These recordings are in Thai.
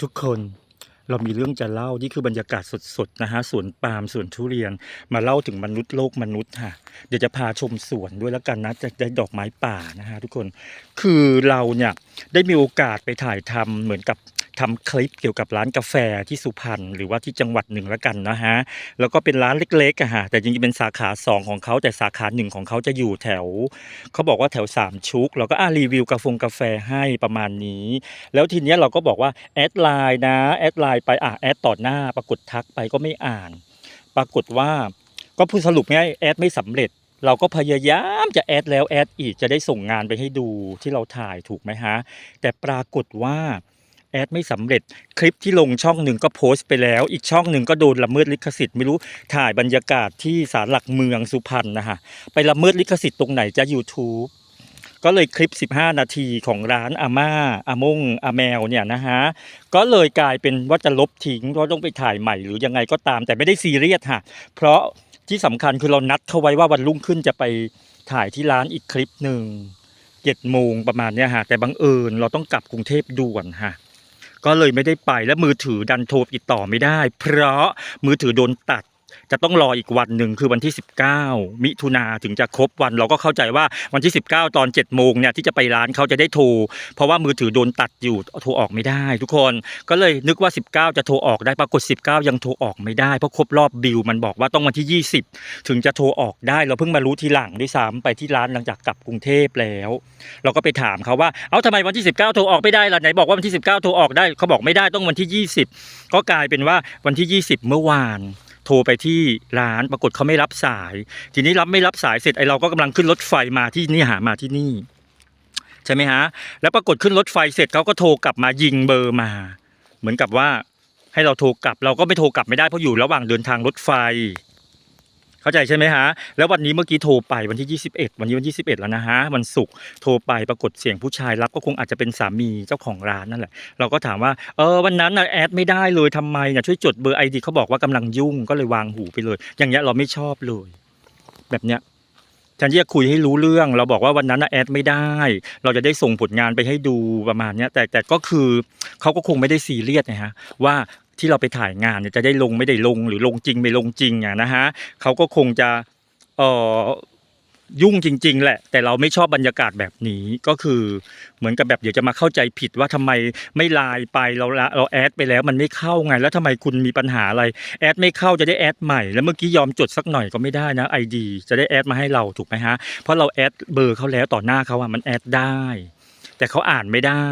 ทุกคนเรามีเรื่องจะเล่า นี่คือบรรยากาศสดๆนะฮะสวนปาล์มสวนทุเรียน มาเล่าถึงมนุษย์โลกมนุษย์ค่ะ เดี๋ยวจะพาชมสวนด้วยแล้วกันนะจะได้ดอกไม้ป่านะฮะทุกคน คือเราเนี่ยได้มีโอกาสไปถ่ายทำเหมือนกับ ทำคลิปเกี่ยวกับร้านกาแฟที่สุพรรณหรือว่าที่จังหวัดหนึ่งแล้วกันนะฮะแล้วก็เป็นร้านเล็กๆอะฮะแต่จริงๆเป็นสาขาสองของเขาแต่สาขาหนึ่งของเขาจะอยู่แถวเขาบอกว่าแถวสามชุกเราก็อ่ารีวิวกาแฟกาแฟให้ประมาณนี้ แล้วทีเนี้ยเราก็บอกว่าแอดไลน์นะแอดไลน์ไปอะแอดต่อหน้าปรากฏทักไปก็ไม่อ่าน ปรากฏว่าก็พูดสรุปง่ายแอดไม่สำเร็จเราก็พยายามจะแอดแล้วแอดอีกจะได้ส่งงานไปให้ดูที่เราถ่ายถูกไหมฮะ แต่ปรากฏว่า แอดไม่สำเร็จคลิปที่ลงช่องหนึ่งก็โพสต์ไปแล้ว อีกช่องหนึ่งก็โดนละเมิดลิขสิทธิ์ไม่รู้ถ่ายบรรยากาศที่ศาลหลักเมืองสุพรรณนะฮะไปละเมิดลิขสิทธิ์ตรงไหนจะ YouTube ก็เลยคลิป 15 นาทีของร้านอาม่าอามงอาแมวเนี่ยนะฮะ ก็เลยกลายเป็นว่าจะลบทิ้งเพราะต้องไปถ่ายใหม่หรือยังไงก็ตาม แต่ไม่ได้ซีเรียสค่ะ เพราะที่สำคัญคือเรานัดเขาไว้ว่าวันรุ่งขึ้นจะไปถ่ายที่ร้านอีกคลิปหนึ่งเจ็ดโมงประมาณเนี้ยฮะ แต่บังเอิญเราต้องกลับกรุงเทพด่วนฮะ ก็เลยไม่ได้ไปและมือถือดันโทรติดต่อไม่ได้ เพราะมือถือโดนตัด จะต้องรออีกวันหนึ่งคือวันที่ 19 มิถุนาถึงจะครบวัน เราก็เข้าใจว่าวันที่ 19 ตอน7โมงเนี่ยที่จะไปร้านเขาจะได้โทร เพราะว่ามือถือโดนตัดอยู่โทรออกไม่ได้ ทุกคนก็เลยนึกว่า 19 จะโทรออกได้ปรากฏ 19 ยังโทรออกไม่ได้เพราะครบรอบบิลมันบอกว่าต้องวันที่ 20 ถึงจะโทรออกได้เราเพิ่งมารู้ทีหลังด้วยซ้ำไปที่ร้านหลังจากกลับกรุงเทพแล้ว เราก็ไปถามเขาว่าเอ้าทำไมวันที่ 19 โทรออกไม่ได้ล่ะไหนบอกว่าวันที่ 19 โทรออกได้เขาบอกไม่ได้ต้องวันที่ 20 ก็กลายเป็นว่าวันที่ 20 เมื่อวาน โทรไปที่ร้านปรากฏเขาไม่รับสาย ทีนี้รับไม่รับสายเสร็จไอเราก็กำลังขึ้นรถไฟมาที่นี่หามาที่นี่ ใช่ไหมฮะ แล้วปรากฏขึ้นรถไฟเสร็จเขาก็โทรกลับมายิงเบอร์มา เหมือนกับว่าให้เราโทรกลับ เราก็ไม่โทรกลับไม่ได้เพราะอยู่ระหว่างเดินทางรถไฟ เข้าใจใช่ไหมฮะ แล้ววันนี้เมื่อกี้โทรไปวันที่ 21 วันนี้วันที่11 แล้วนะฮะวันศุกร์โทรไปปรากฏเสียงผู้ชายรับก็คงอาจจะเป็นสามีเจ้าของร้านนั่นแหละ เราก็ถามว่าเออวันนั้นนะแอดไม่ได้เลยทำไมเนี่ยช่วยจดเบอร์ไอดีเขาบอกว่ากำลังยุ่งก็เลยวางหูไปเลย อย่างเงี้ยเราไม่ชอบเลย แบบเนี้ยแทนที่จะคุยให้รู้เรื่อง เราบอกว่าวันนั้นนะแอดไม่ได้ เราจะได้ส่งผลงานไปให้ดูประมาณเนี้ยแต่แต่ก็คือเขาก็คงไม่ได้ซีเรียสนะฮะว่า ที่เราไปถ่ายงานเนี่ยจะได้ลงไม่ได้ลงหรือลงจริงไม่ลงจริงอะนะฮะเขาก็คงจะเออยุ่งจริง ๆ แหละ แต่เราไม่ชอบบรรยากาศแบบนี้ก็คือเหมือนกับแบบเดี๋ยวจะมาเข้าใจผิดว่าทำไมไม่ไลน์ไปเราเราแอดไปแล้วมันไม่เข้าไง แล้วทำไมคุณมีปัญหาอะไรแอดไม่เข้าจะได้แอดใหม่แล้วเมื่อกี้ยอมจดสักหน่อยก็ไม่ได้นะไอดีจะได้แอดมาให้เราถูกไหมฮะเพราะเราแอดเบอร์เขาแล้วต่อหน้าเขาอะมันแอดได้ แต่เขาอ่านไม่ได้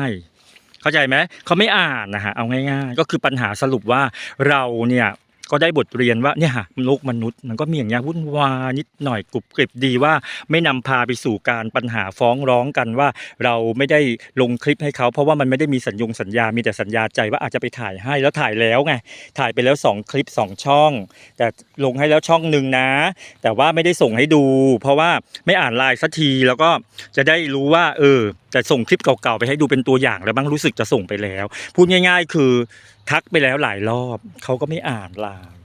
เข้าใจไหมเขาไม่อ่านนะฮะเอาง่ายๆ ก็คือปัญหาสรุปว่าเราเนี่ย ก็ได้บทเรียนว่าเนี่ยฮะโลกมนุษย์มันก็มีอย่างเงี้ยวุ่นวายนิดหน่อยกรุบกริบดีว่า ไม่นำพาไปสู่การปัญหาฟ้องร้องกันว่า เราไม่ได้ลงคลิปให้เขาเพราะว่ามันไม่ได้มีสัญญงสัญญา มีแต่สัญญาใจว่าอาจจะไปถ่ายให้แล้วถ่ายแล้วไงถ่ายไปแล้วสองคลิปสองช่อง แต่ลงให้แล้วช่องหนึ่งนะ แต่ว่าไม่ได้ส่งให้ดู เพราะว่าไม่อ่านไลน์สักทีแล้วก็จะได้รู้ว่า เออจะส่งคลิปเก่าๆไปให้ดูเป็นตัวอย่างแล้วบ้างรู้สึกจะส่งไปแล้ว พูดง่าย ๆ คือ ทักไปแล้วหลายรอบเขาก็ไม่อ่านไลน์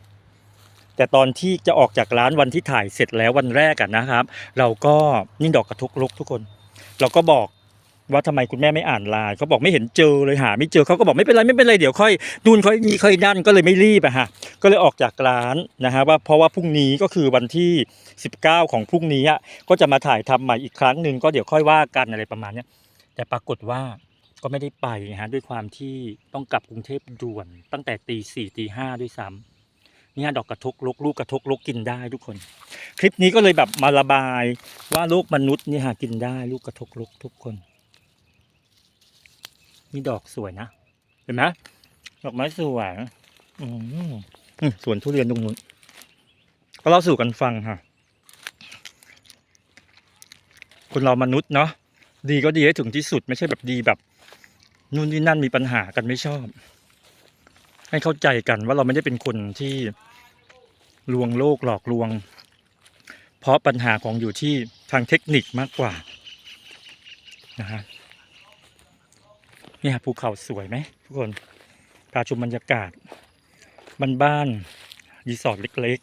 แต่ตอนที่จะออกจากร้านวันที่ถ่ายเสร็จแล้ววันแรกอะนะครับ เราก็นี่ดอกกระทุกลุกทุกคน เราก็บอกว่าทำไมคุณแม่ไม่อ่านไลน์เขาบอกไม่เห็นเจอเลยหา ไม่เจอเขาก็บอกไม่เป็นไรไม่เป็นไรเดี๋ยวค่อยดูนค่อยนี่ค่อยนั่นก็เลยไม่รีบอะฮะก็เลยออกจากร้านนะฮะว่าเพราะว่าพรุ่งนี้ก็คือวันที่ 19 ของพรุ่งนี้อะก็จะมาถ่ายทำใหม่อีกครั้งหนึ่งก็เดี๋ยวค่อยว่ากันอะไรประมาณเนี้ยแต่ปรากฏว่า ก็ไม่ได้ไปนะฮะด้วยความที่ต้องกลับกรุงเทพด่วนตั้งแต่ตีสี่ตีห้าด้วยซ้ำเนี่ยดอกกระทกลกลูกกระทกลกกินได้ทุกคน คลิปนี้ก็เลยแบบมาระบายว่าโลกมนุษย์เนี่ยหากินได้ลูกกระทกลกทุกคนนี่ดอกสวยนะเห็นไหมดอกไม้สวยอืมสวนทุเรียนตรงนู้นก็เล่าสู่กันฟังค่ะคนเรามนุษย์เนาะ ดีก็ดีให้ถึงที่สุดไม่ใช่แบบดีแบบนู่นนี่นั่นมีปัญหากันไม่ชอบ ให้เข้าใจกันว่าเราไม่ได้เป็นคนที่ลวงโลกหลอกลวง เพราะปัญหาของอยู่ที่ทางเทคนิคมากกว่านะฮะเนี่ยภูเขาสวยไหมทุกคนพาชมบรรยากาศบ้านๆรีสอร์ทเล็ก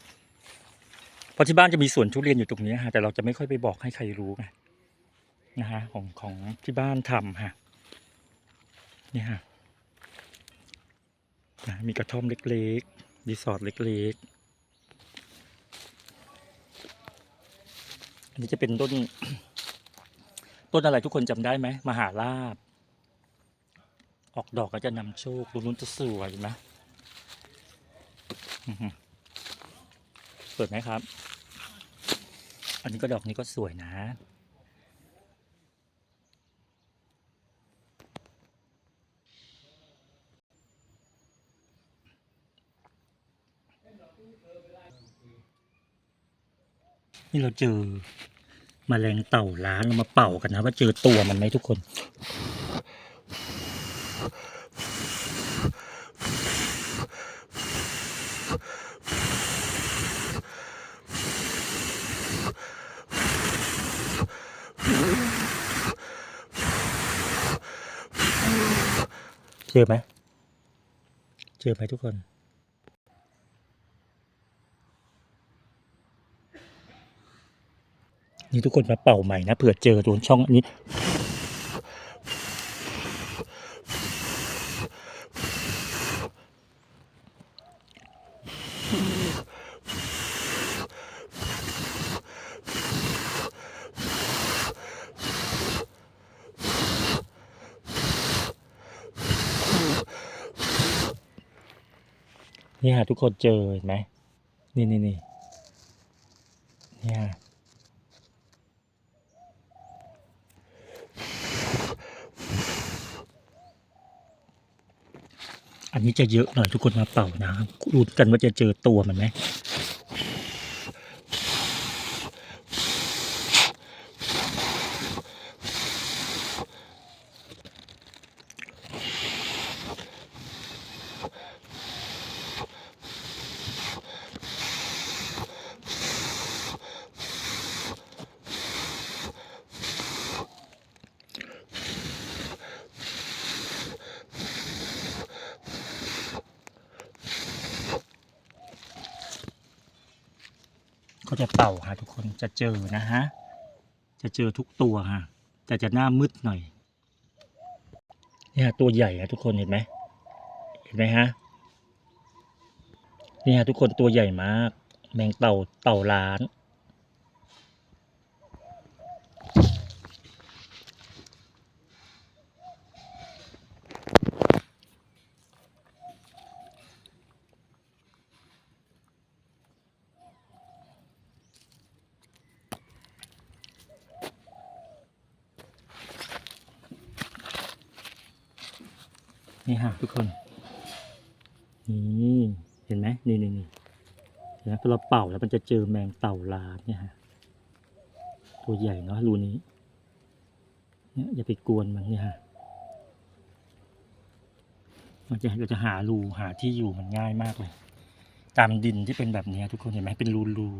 ๆเพราะที่บ้านจะมีสวนทุเรียนอยู่ตรงนี้ฮะแต่เราจะไม่ค่อยไปบอกให้ใครรู้ไง นะฮะของของที่บ้านทำฮะนี่ฮะนะมีกระท่อมเล็กๆรีสอร์ทเล็กๆ อันนี้จะเป็นต้นต้นอะไรทุกคนจำได้ไหมมหาลาบ ออกดอกก็จะนำโชคตรงนู้นจะสวยนะอื้อหือสวยไหมครับ อันนี้ก็ดอกนี้ก็สวยนะ นี่เราเจอมแมลงเต่าล้านเรามาเป่ากันนะว่าเจอตัวมันไหมทุกคน เจอไหม เจอไหมทุกคน นี่ทุกคนมาเป่าใหม่นะเผื่อเจอโดนช่องอันนี้นี่ฮะทุกคนเจอเห็นไหมนี่นี่นี่เนี่ย อันนี้จะเยอะหน่อยทุกคนมาเป่านะครุ้นกันว่าจะเจอตัวมันไหม ก็จะเป่าฮะทุกคนจะเจอนะฮะ จะเจอทุกตัวฮะแต่จะหน้ามืดหน่อย เนี่ยตัวใหญ่ฮะทุกคนเห็นไหมเห็นไหมฮะเนี่ยทุกคนตัวใหญ่มาก แมงเต่าเต่าล้าน นี่ฮะทุกคน นี่เห็นไหมนี่นี่นี่เห็นไหมพอเราเป่าแล้วมันจะเจอแมงเต่าลาเนี่ยฮะตัวใหญ่เนาะรูนี้ เนี่ยอย่าไปกวนมันเนี่ยฮะมันจะเราจะหารูหาที่อยู่มันง่ายมากเลย ตามดินที่เป็นแบบนี้ทุกคนเห็นไหมเป็นรูรู